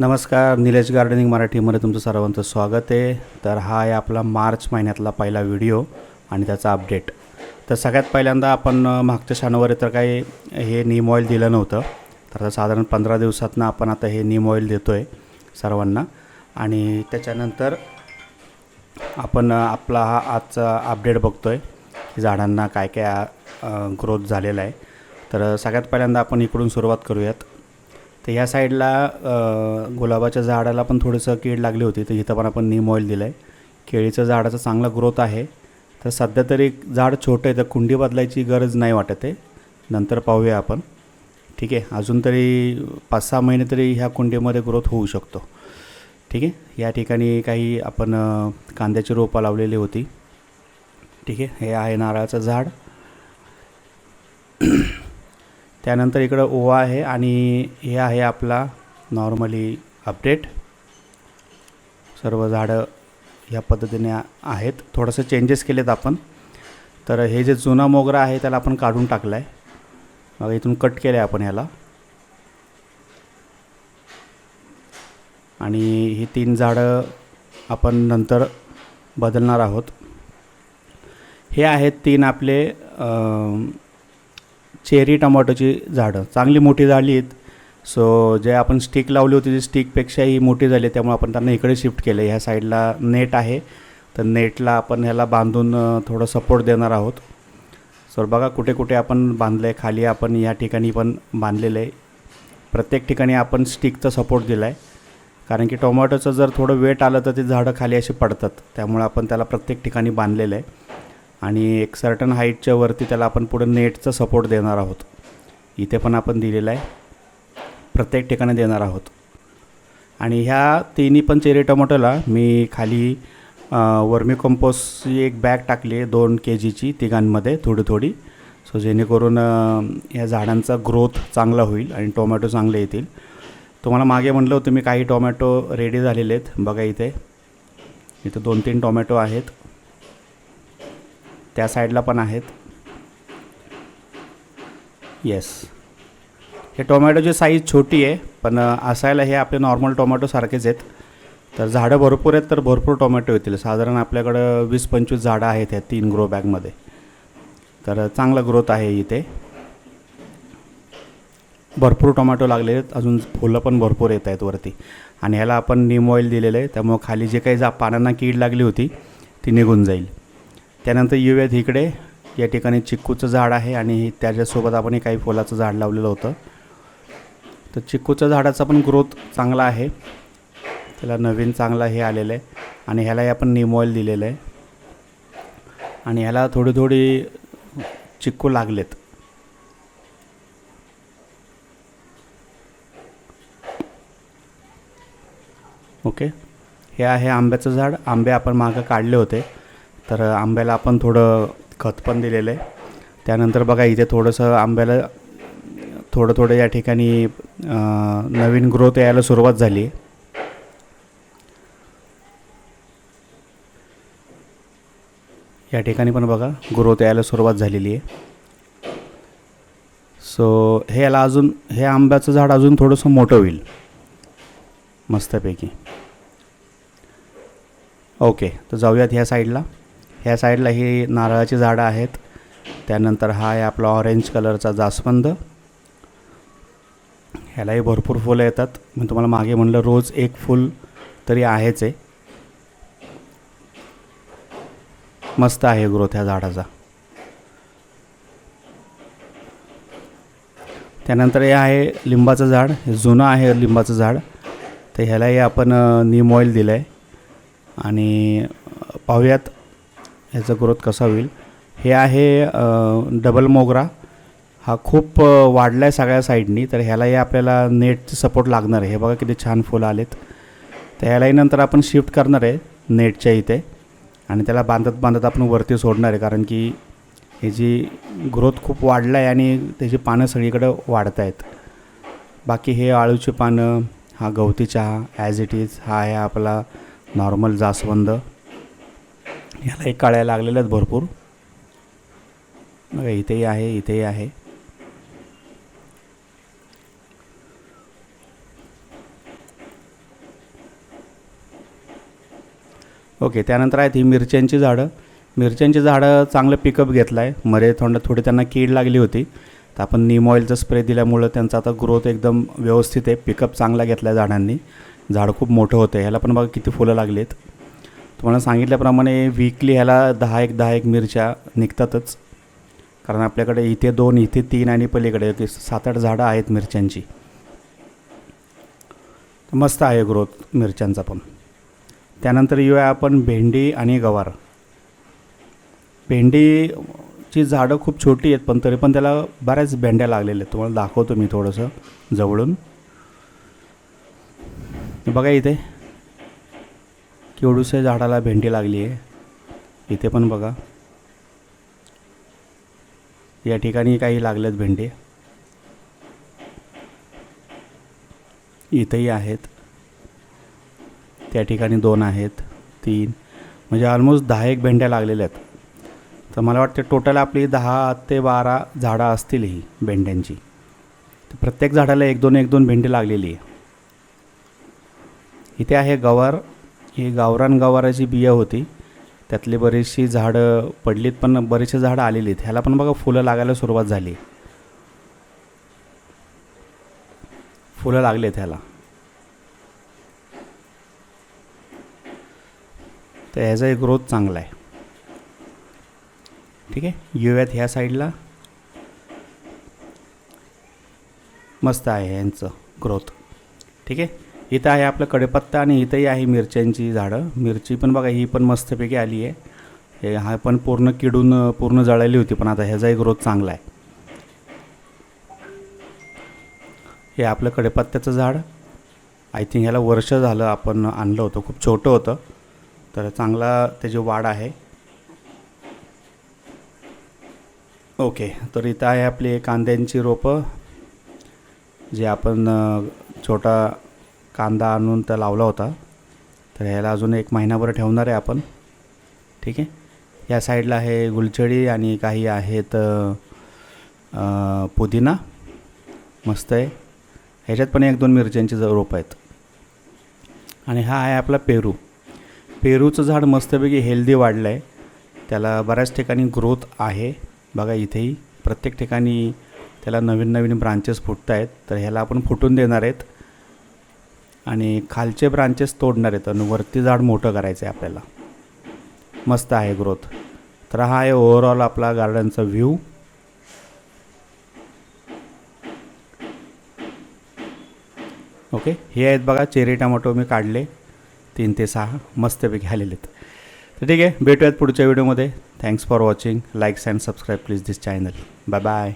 नमस्कार निलेश गार्डनिंग मराठीमध्ये तुमचं सर्वांचं स्वागत आहे. तर हा आहे आपला मार्च महिन्यातला पहिला व्हिडिओ आणि त्याचा अपडेट. तर सगळ्यात पहिल्यांदा आपण मागच्या शनिवारी तर काही हे नीम ऑइल दिलं नव्हतं. तर आता साधारण पंधरा दिवसातनं आपण आता हे नीम ऑइल देतो आहे सर्वांना. आणि त्याच्यानंतर आपण आपला हा आजचा अपडेट बघतो आहे की झाडांना काय काय ग्रोथ झालेला आहे. तर सगळ्यात पहिल्यांदा आपण इकडून सुरुवात करूयात. तर ह्या साईडला गुलाबाच्या झाडाला पण थोडंसं कीड लागली होती. तर इथं पण आपण नीम ऑइल दिलं आहे केळीचं झाडाचा चांगला ग्रोथ आहे. तर सध्या तरी झाड छोटं आहे तर कुंडी बदलायची गरज नाही वाटत आहे. नंतर पाहूया आपण. ठीक आहे अजून तरी पाच सहा महिने तरी ह्या कुंडीमध्ये ग्रोथ होऊ शकतो. ठीक आहे या ठिकाणी काही आपण कांद्याची रोपं लावलेली होती. ठीक आहे हे आहे नारळाचं झाड. त्यानंतर इकडं ओवा आहे आणि हे आहे आपला नॉर्मली अपडेट सर्व झाडं ह्या पद्धतीने आहेत. थोडंसं चेंजेस केलेत आपण. तर हे जे जुना मोगरा आहे त्याला आपण काढून टाकला आहे मग इथून कट केलं आहे आपण ह्याला. आणि ही तीन झाडं आपण नंतर बदलणार आहोत. हे आहेत तीन आपले चेरी टमाटोची झाडं. चांगली मोठी झाली आहेत. सो जे आपण स्टिक लावली होती ती स्टिकपेक्षाही मोठी झाली त्यामुळे आपण त्यांना इकडे शिफ्ट केलं ह्या साईडला नेट आहे. तर नेटला आपण ह्याला बांधून थोडं सपोर्ट देणार आहोत. सर बघा कुठे कुठे आपण बांधलं आहे खाली आपण या ठिकाणी पण बांधलेलं आहे. प्रत्येक ठिकाणी आपण स्टिकचा सपोर्ट दिला आहे कारण की टोमॅटोचं जर थोडं वेट आलं तर ते झाडं खाली अशी पडतात. त्यामुळे आपण त्याला प्रत्येक ठिकाणी बांधलेलं आहे. आणि एक सर्टन हाईटच्या वरती त्याला आपण पुढं नेटचा सपोर्ट देणार आहोत. इथे पण आपण दिलेला आहे. प्रत्येक ठिकाणी देणार आहोत. आणि ह्या तिन्ही पण चेरी टोमॅटोला मी खाली वर्मी कंपोस्टची एक बॅग टाकली आहे दोन के जीची तिघांमध्ये थोडी थोडी सो जेणेकरून या झाडांचा ग्रोथ चांगला होईल आणि टोमॅटो चांगले येतील. तुम्हाला मागे म्हटलं होतं मी काही टोमॅटो रेडी झालेले आहेत. बघा इथे. इथं दोन तीन टोमॅटो आहेत. त्या साईडला पण आहेत. येस हे टोमॅटोची साईज छोटी आहे पण असायला हे आपले नॉर्मल टोमॅटोसारखेच आहेत. तर झाडं भरपूर आहेत तर भरपूर टोमॅटो येतील. साधारण आपल्याकडं वीस पंचवीस झाडं आहेत ह्या तीन ग्रो बॅगमध्ये तर चांगला ग्रोथ आहे इथे. भरपूर टोमॅटो लागले आहेत अजून फुलं पण भरपूर येत आहेत वरती. आणि ह्याला आपण निम ऑइल दिलेलं आहे त्यामुळं खाली जे काही जा पानांना कीड लागली होती ती निघून जाईल. त्यानंतर येऊयात इकडे. या ठिकाणी चिक्कूचं झाड आहे आणि त्याच्यासोबत आपण काही फुलाचं झाड लावलेलं होतं. तर चिक्कूच्या झाडाचा पण ग्रोथ चांगला आहे. त्याला नवीन चांगला हे आलेलं आहे आणि ह्यालाही आपण निम ऑइल दिलेलं आहे. आणि ह्याला थोडी थोडी चिक्कू लागलेत. ओके. हे आहे आंब्याचं झाड. आंबे आपण मागं काढले होते. तर आंब्याला आपण थोडं खत पण दिलेलं आहे. त्यानंतर बघा इथे थोडंसं आंब्याला थोडं थोडं या ठिकाणी नवीन ग्रोथ यायला सुरुवात झाली आहे. या ठिकाणी पण बघा ग्रोथ यायला सुरुवात झालेली आहे. सो हे याला अजून हे आंब्याचं झाड अजून थोडंसं मोठं होईल. मस्तपैकी. ओके तर जाऊयात ह्या साईडला. ह्या साईडला ही नारळाची झाडं आहेत. त्यानंतर हा आहे आपला ऑरेंज कलरचा जास्वंद. ह्यालाही भरपूर फुलं येतात. मी तुम्हाला मागे म्हणलं रोज एक फूल तरी आहेच आहे. मस्त आहे ग्रोथ ह्या झाडाचा. त्यानंतर हे आहे लिंबाचं झाड. हे जुनं आहे लिंबाचं झाड. तर ह्यालाही आपण नीम ऑइल दिलं आहे आणि पाहूयात. ह्याचा ग्रोथ कसा होईल? हे आहे डबल मोगरा. हा खूप वाढला आहे सगळ्या साईडनी तर ह्यालाही आपल्याला नेटचं सपोर्ट लागणार आहे. हे बघा किती छान फुलं आलेत. तर ह्यालाही नंतर आपण शिफ्ट करणार आहे नेटच्या इथे. आणि त्याला बांधत बांधत आपण वरती सोडणार आहे. कारण की ह्याची ग्रोथ खूप वाढला आहे आणि त्याची पानं सगळीकडं वाढत आहेत. बाकी हे आळूची पानं हा गवती चहा ॲज इट इज हा आहे आपला नॉर्मल जास्वंद. ह्यालाही काळ्या लागलेल्याच भरपूर. बघा इथेही आहे इथेही आहे. ओके त्यानंतर आहेत ही मिरच्यांची झाडं. मिरच्यांची झाडं चांगलं पिकअप घेतलं आहे मरे थोडं थोडी त्यांना कीड लागली होती. तर आपण नीम ऑइलचं स्प्रे दिल्यामुळं त्यांचा आता ग्रोथ एकदम व्यवस्थित आहे. पिकअप चांगला घेतला आहे झाडांनी. झाड खूप मोठं होतं ह्याला पण बघा किती फुलं लागलीत. तुम्हाला सांगितल्याप्रमाणे वीकली ह्याला दहा एक दहा एक मिरच्या निघतातच. कारण आपल्याकडे इथे दोन इथे तीन आणि पलीकडे एक सात आठ झाडं आहेत मिरच्यांची. मस्त आहे ग्रोथ मिरच्यांचा पण. त्यानंतर येऊया आपण भेंडी आणि गवार. भेंडीची झाडं खूप छोटी आहेत पण तरी पण त्याला बऱ्याच भेंड्या लागलेल्या आहेत. तुम्हाला दाखवतो मी थोडंसं जवळून. बघा इथे. केवढूशा झाडाला भेंडी लागली आहे. इथे पण बघा. या ठिकाणी काही लागल्यात भेंडी. इथेही आहेत. त्या ठिकाणी दोन आहेत तीन. म्हणजे ऑलमोस्ट दहा एक भेंड्या लागलेल्या आहेत. तर मला वाटते टोटल आपली दहा ते बारा झाडं असतील ही भेंड्यांची. तर प्रत्येक झाडाला एक दोन एक दोन भेंडी लागलेली आहे. इथे आहे गवार ही गावरान गवाराची बिया होती. त्यातली बरीचशी झाडं पडलीत पण बरीचशी झाडं आलेली आहेत ह्याला पण बघा फुलं लागायला सुरुवात झाली. फुलं लागलेत ह्याला. तर ह्याचा एक ग्रोथ चांगला आहे. ठीक आहे? येऊयात ह्या साईडला. मस्त आहे यांचं ग्रोथ. ठीक आहे? इथं आहे आपलं कडेपत्ता आणि इथंही आहे मिरच्यांची झाडं. मिरची पण बघा ही पण मस्तपैकी आली आहे. हे हा पण पूर्ण किडून पूर्ण जळाली होती पण आता ह्याचाही ग्रोथ चांगला आहे. हे आपलं कडेपत्त्याचं झाड. आय थिंक ह्याला वर्ष झालं आपण आणलं होतं खूप छोटं होतं. तर चांगला त्याची वाढ आहे. ओके तर इथं आहे आपली कांद्यांची रोपं. जे आपण छोटा कांदा आणून तर लावला होता. तर ह्याला अजून एक महिनाभर ठेवणार आहे आपण. ठीक आहे? या साईडला आहे गुलछडी आणि काही आहेत पुदिना. मस्त आहे. ह्याच्यात पण एक दोन मिरच्यांची ज- रोपं आहेत. आणि हा आहे आपला पेरू. पेरूचं झाड मस्तपैकी हेल्दी वाढलं आहे त्याला बऱ्याच ठिकाणी ग्रोथ आहे. बघा इथेही प्रत्येक ठिकाणी त्याला नवीन नवीन ब्रांचेस फुटत आहेत तर ह्याला आपण फुटून देणार आहेत. आणि खालचे ब्रांचेस तोडणार आहेत. आणि वरती झाड मोठं करायचं आहे आपल्याला. मस्त आहे ग्रोथ तर हा आहे ओव्हरऑल आपला गार्डनचा व्ह्यू ओके हे आहेत बघा चेरी टमाटो मी काढले. तीन ते सहा मस्तपैकी आलेले आहेत. तर ठीक आहे भेटूयात पुढच्या व्हिडिओमध्ये thanks for watching likes and subscribe please this channel bye bye